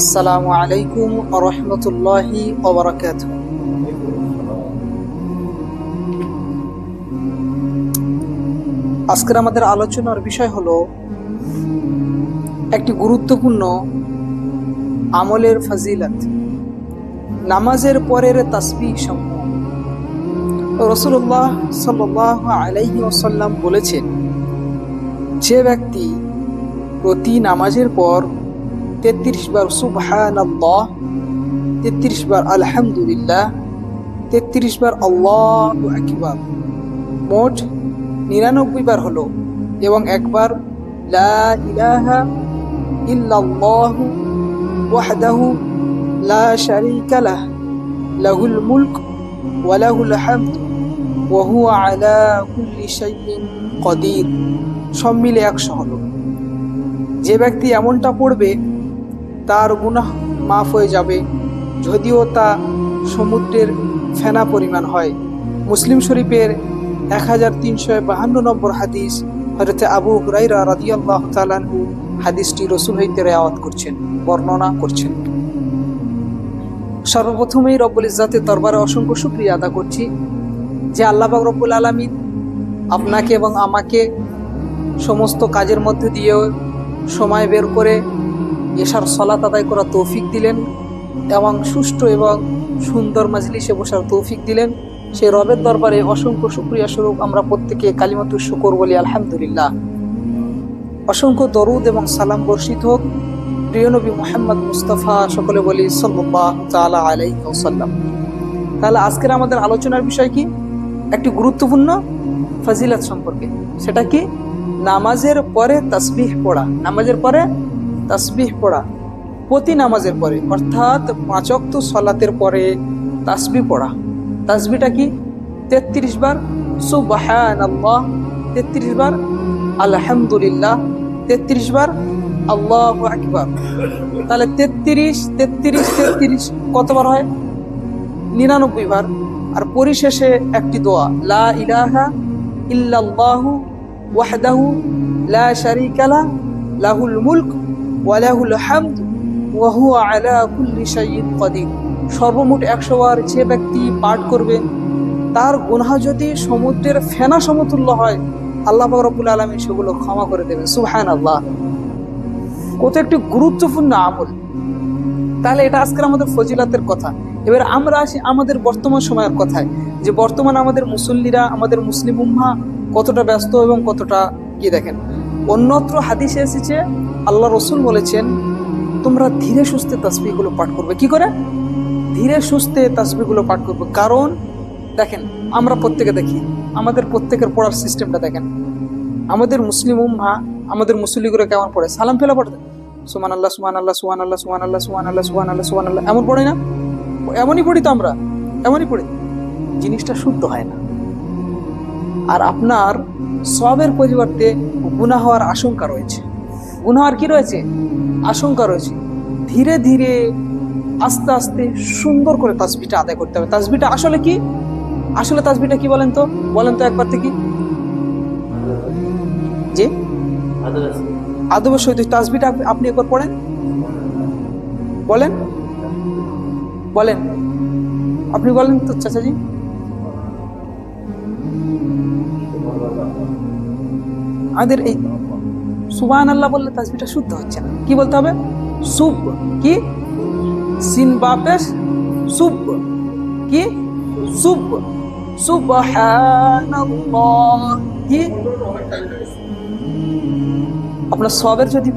আসসালামু আলাইকুম রহমতুল্লাহি ওবরাকাত আজকের আমাদের আলোচনার বিষয় হলো একটি গুরুত্বপূর্ণ আমলের ফাজিলাত, নামাজের পরের তাসবিহ সমূহ। রসুল্লাহ সাল্লাহ আলাইহি ওসাল্লাম বলেছেন, যে ব্যক্তি প্রতি নামাজের পর তেত্রিশ বার সুবহান আল্লাহ তেত্রিশ বার আলহামদুলিল্লাহ, তেত্রিশ বার আল্লাহ আকবার। মোট নিরানব্বই বার হলো এবং একবার লা ইলাহা ইল্লাল্লাহু ওয়াহদাহু লা শারীকা লাহ, লাহুল মুলক ওয়া লাহুল হামদ ওয়া হুয়া আলা সব মিলে একশো হলো। যে ব্যক্তি এমনটা পড়বে তার গুনাহ মাফ হয়ে যাবে, যদিও তা সমুদ্রের ফেনা পরিমাণ হয়। মুসলিম শরীফের এক হাজার তিনশো বাহান্ন নম্বর হাদিস হজরত আবু হুরাইরা রাদিয়াল্লাহ তালানহু হাদিসটি রসুল হইতে রেয়াওয়াত করছেন, বর্ণনা করছেন। সর্বপ্রথমেই রব্বুল ইজাতের দরবারে অসংখ্য শুক্রিয়া আদা করছি যে আল্লাহ পাক রব্বুল আলমিন আপনাকে এবং আমাকে সমস্ত কাজের মধ্যে দিয়েও সময় বের করে এশার সলাত আদায় করার তৌফিক দিলেন এবং সুষ্ঠু এবং সুন্দর মাজলিসে বসার তৌফিক দিলেন। সেই রবের দরবারে অসংখ্য শুক্রিয়া স্বরূপ আমরা প্রত্যেকে কালিমাতুর শুকর বলি, আলহামদুলিল্লাহ। অসংখ্য দরুদ এবং সালাম বর্ষিত হোক। প্রিয় নবী মোহাম্মদ মুস্তফা সকলে বলি সাল্লাহ তালা আলাই সাল্লাম তাহলে আজকের আমাদের আলোচনার বিষয় কি? একটি গুরুত্বপূর্ণ ফাজিলাত সম্পর্কে। সেটা কি? নামাজের পরে তাসবিহ পড়া। নামাজের পরে তাসবিহ পড়া। প্রতি নামাজের পরে, অর্থাৎ পাঁচক্ত সলাতের পরে তাসবি পড়া। তাসবিটা কি? তেত্রিশ বার সুবাহান আল্লাহ তেত্রিশ বার আলহামদুলিল্লাহ, তেত্রিশ বার আল্লাহ আকবার। তাহলে তেত্রিশ তেত্রিশ তেত্রিশ কতবার হয়? নিরানব্বই বার। আর পরিশেষে একটি দোয়া, লা ইলাহা ইল্লাল্লাহু ওয়াহদাহু লা শারীকা লা, লাহুল মুলক ওয়া লাহুল হামদ ওয়া হুয়া আলা কুল্লি শাইইন কাদির। সর্বমোট একশো বার যে ব্যক্তি পাঠ করবে তার গুনাহ যদি সমুদ্রের ফেনা সমতুল্য হয়, আল্লাহ রব্বুল আলমী সেগুলো ক্ষমা করে দেবেন। সুহান আল্লাহ কত একটি গুরুত্বপূর্ণ আমল। তাহলে এটা আজকের আমাদের ফজিলাতের কথা। এবার আমরা আসি আমাদের বর্তমান সময়ের কথায়, যে বর্তমান আমাদের মুসল্লিরা, আমাদের মুসলিম উম্মা কতটা ব্যস্ত এবং কতটা কি দেখেন? অন্যত্র হাদিসে এসেছে, আল্লাহ রসুল বলেছেন, তোমরা ধীরে সুস্থে তাসবিগুলো পাঠ করবে। কি করে? ধীরে সুস্থে তাসবিগুলো পাঠ করবে। কারণ, দেখেন, আমরা প্রত্যেকে দেখি, আমাদের প্রত্যেকের পড়ার সিস্টেমটা দেখেন। আমাদের মুসলিম উম্মা, আমাদের মুসল্লিগুলো কেমন পড়ে? সালাম ফেলা পড়ে সুমান আল্লাহ সুমান আল্লাহ সুমান আল্লাহ সুমান আল্লাহ সুমান আল্লাহ সুমান আল্লাহ সুমান আল্লাহ এমন পড়ে না? এমনই পড়ি তো আমরা। এমনই পড়ি। জিনিসটা শুদ্ধ হয় না। আর আপনার সবের পরিবর্তে গুণা হওয়ার আশঙ্কা রয়েছে। গুণা হওয়ার কি রয়েছে? আশঙ্কা রয়েছে। ধীরে ধীরে আস্তে আস্তে সুন্দর করে তাসবিটা আদায় করতে হবে। তাসবিটা আসলে কি? আসলে তাসবিটা কি বলেন তো? বলেন তো একবার থেকে যে আদবের সহিত তাসবিটা আপ- আপনি একবার পড়েন। বলেন। বলেন। আপনি বলেন তো চাচাজি। আমাদের এই সুবান আল্লাহ বললে তাসবিটা শুদ্ধ হচ্ছে না। কি বলতে হবে? সুব কি? সিন বাপেশ সুব কি? সুব সুবহানাল্লাহ। কি? আপনার সবের যদি